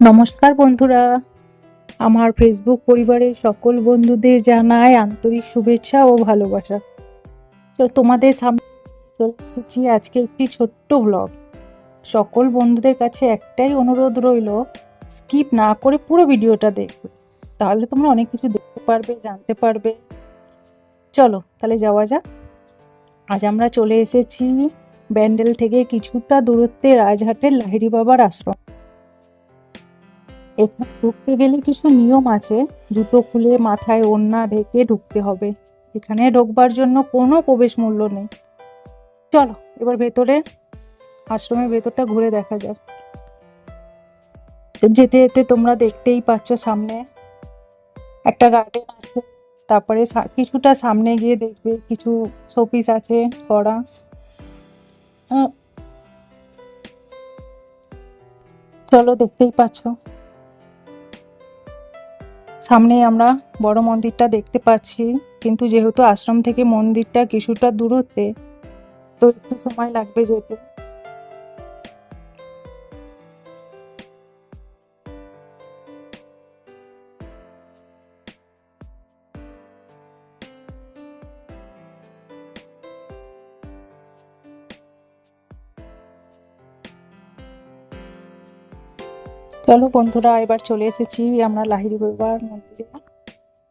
নমস্কার বন্ধুরা। আমার ফেসবুক পরিবারের সকল বন্ধুদের জানায় আন্তরিক শুভেচ্ছা ও ভালোবাসা। তো তোমাদের সামনে চলে এসেছি আজকে একটি ছোট্ট ব্লগ সকল বন্ধুদের কাছে একটাই অনুরোধ রইল স্কিপ না করে পুরো ভিডিওটা দেখবে। তাহলে তোমরা অনেক কিছু দেখতে পারবে, জানতে পারবে। চলো, তাহলে যাওয়া যাক। আজ আমরা চলে এসেছি ব্যান্ডেল থেকে কিছুটা দূরত্বে রাজহাটের লাহিড়ি বাবার আশ্রম। এখানে ঢুকতে গেলে কিছু নিয়ম আছে। জুতো খুলে মাথায় ওড়না ঢেকে ঢুকতে হবে। এখানে ঢোকবার জন্য কোনো প্রবেশ মূল্য নেই। চলো, এবার ভেতরে, আশ্রমের ভেতরটা ঘুরে দেখা যাক। যেতে যেতে তোমরা দেখতেই পাচ্ছ সামনে একটা গার্ডেন আছে। তারপরে কিছুটা সামনে গিয়ে দেখবে কিছু শোপিস আছে করা চলো দেখতেই পাচ্ছ। সামনে আমরা বড় মন্দিরটা দেখতে পাচ্ছি। কিন্তু যেহেতু আশ্রম থেকে মন্দিরটা কিছুটা দূরত্বে, তো একটু সময় লাগবে যেতে। চলো বন্ধুরা, এবার চলে এসেছি আমরা লাহিড়ি বাবার মন্দিরে।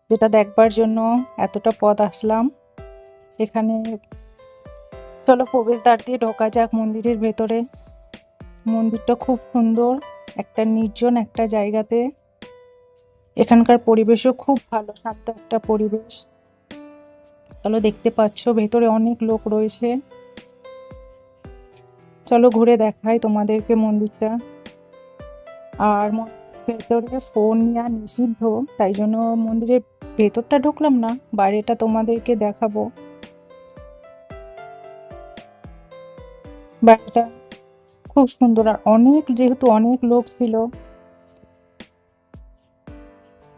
যেটা দেখবার জন্য এতটা পথ আসলাম। এখানে চলো প্রবেশদ্বার দিয়ে ঢোকা যাক মন্দিরের ভেতরে। মন্দিরটা খুব সুন্দর, একটা নির্জন একটা জায়গাতে। এখানকার পরিবেশও খুব ভালো, শান্ত একটা পরিবেশ। চলো দেখতে পাচ্ছ, ভেতরে অনেক লোক রয়েছে। চলো ঘুরে দেখাই তোমাদেরকে মন্দিরটা। আর ভেতরে ফোন নেওয়া নিষিদ্ধ, তাই জন্য মন্দিরের ভেতরটা ঢুকলাম না, বাইরেটা তোমাদেরকে দেখাবো। বাইরেটা খুব সুন্দর, আর অনেক, যেহেতু অনেক লোক ছিল,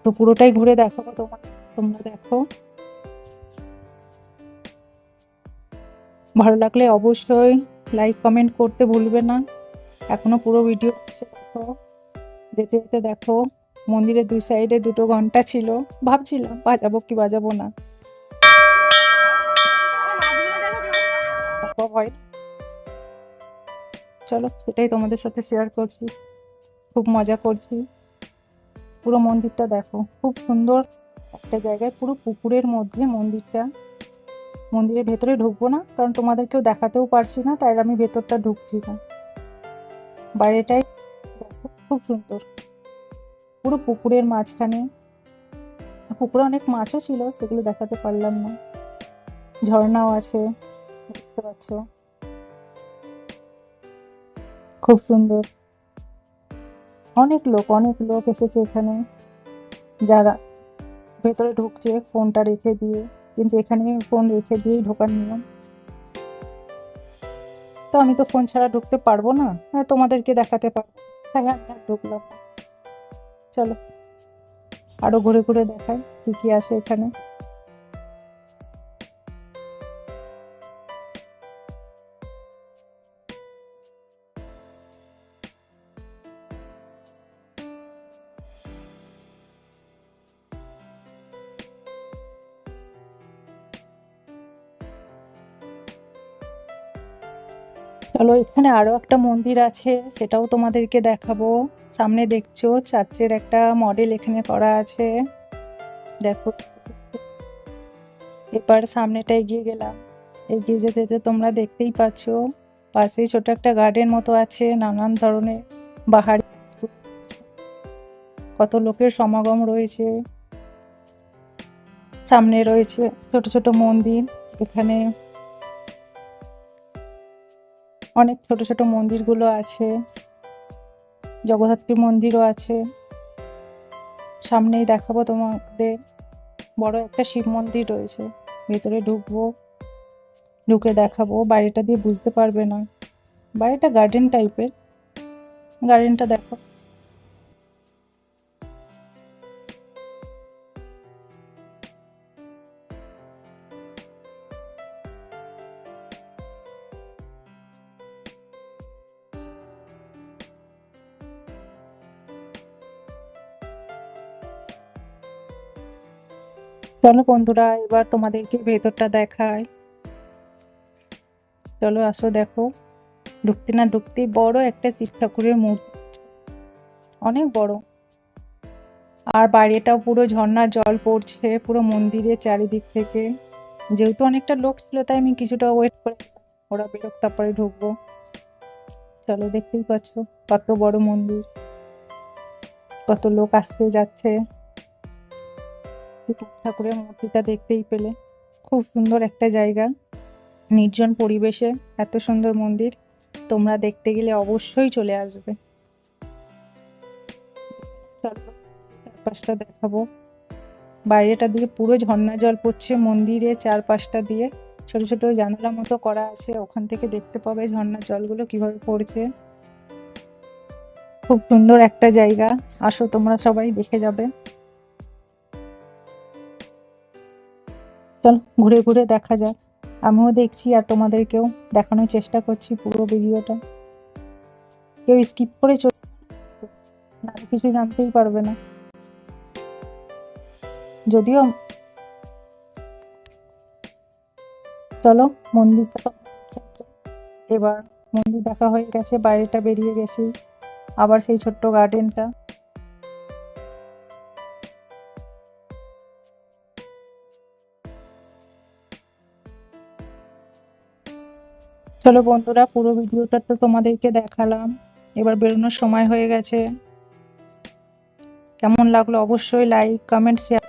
তো পুরোটাই ঘুরে দেখাবো তোমার, তোমরা দেখো। ভালো লাগলে অবশ্যই লাইক কমেন্ট করতে ভুলবে না। এখনও পুরো ভিডিও দেখো যেতে যেতে দেখো মন্দিরের দুই সাইডে দুটো ঘণ্টা ছিল। ভাবছিলাম, বাজাবো কি বাজাবো না। হয়। চলো, সেটাই তোমাদের সাথে শেয়ার করছি। খুব মজা করছি। পুরো মন্দিরটা দেখো, খুব সুন্দর একটা জায়গায়, পুরো পুকুরের মধ্যে মন্দিরটা। মন্দিরের ভেতরে ঢুকবো না, কারণ তোমাদেরকেও দেখাতেও পারছি না, তাই আমি ভেতরটা ঢুকছি না। বাইরেটাই খুব সুন্দর। পুরো পুকুরের মাঝখানে। পুকুরে অনেক মাছও ছিল, সেগুলো দেখাতে পারলাম না। ঝর্ণাও আছে, দেখতে পাচ্ছ। খুব সুন্দর। অনেক লোক অনেক লোক এসেছে এখানে। যারা ভেতরে ঢুকছে ফোনটা রেখে দিয়ে, কিন্তু এখানে ফোন রেখে দিয়েই ঢোকার নিয়ম। তো আমি তো ফোন ছাড়া ঢুকতে পারব না। হ্যাঁ তোমাদেরকে দেখাতে পারব। তাই ঢুকলাম চলো আরও ঘুরে ঘুরে দেখাই কি কি আছে এখানে। চলো এখানে আরও একটা মন্দির আছে, সেটাও তোমাদেরকে দেখাবো। সামনে দেখছ, চার্চের একটা মডেল এখানে করা আছে। দেখো। এবার সামনেটা এগিয়ে গেলাম। এগিয়ে যেতে যেতে তোমরা দেখতেই পাচ্ছ পাশে ছোট একটা গার্ডেন মতো আছে, নানান ধরনের বাহারি কত লোকের সমাগম রয়েছে। সামনে রয়েছে ছোট ছোট মন্দির, এখানে অনেক ছোট ছোট মন্দিরগুলো আছে। জগদ্ধাত্রী মন্দিরও আছে। সামনেই দেখাবো তোমাদের বড় একটা শিব মন্দির রয়েছে। ভেতরে ঢুকবো, ঢুকে দেখাবো। বাড়িটা দিয়ে বুঝতে পারবে না। বাড়িটা গার্ডেন টাইপের গার্ডেনটা দেখো। চলো বন্ধুরা, এবার তোমাদেরকে ভেতরটা দেখায় চলো আসো দেখো। ঢুকতে না ঢুকতে বড় একটা শিব ঠাকুরের মূর্তি। অনেক বড়। আর বাইরেটাও পুরো ঝর্ণার জল পড়ছে, পুরো মন্দিরের চারিদিক থেকে। যেহেতু অনেকটা লোক ছিল, তাই আমি কিছুটা ওয়েট করে ওরা বেরোক, তারপরে ঢুকবো। চলো দেখতেই পাচ্ছ, কত বড় মন্দির। কত লোক আসছে যাচ্ছে। ঠাকুরের মূর্তিটা দেখতেই পেলে। খুব সুন্দর একটা জায়গা, নির্জন পরিবেশে, এত সুন্দর মন্দির, তোমরা দেখতে গেলে অবশ্যই চলে আসবে। চারপাশটা দেখাবো। বাইরেটা দিয়ে পুরো ঝর্ণা জল পড়ছে মন্দিরে চারপাশটা দিয়ে। ছোট ছোট জানালা মতো করা আছে, ওখান থেকে দেখতে পাবে ঝর্ণার জলগুলো কীভাবে পড়ছে। খুব সুন্দর একটা জায়গা, আসো তোমরা সবাই দেখে যাবে। চল ঘুরে ঘুরে দেখা যাক। আমিও দেখছি আর তোমাদেরকেও দেখানোর চেষ্টা করছি পুরো ভিডিওটা। কেউ স্কিপ করে চলে না কিছু জানতেই পারবে না। যদিও চলো মন্দিরটা এবার মন্দির দেখা হয়ে গেছে, বাইরেটা বেরিয়ে গেছি। আবার সেই ছোট্ট গার্ডেনটা চলো বন্ধুরা, পুরো ভিডিওটা তো তোমাদেরকে দেখালাম। এবার বেরোনোর সময় হয়ে গেছে। কেমন লাগল অবশ্যই লাইক কমেন্ট শেয়ার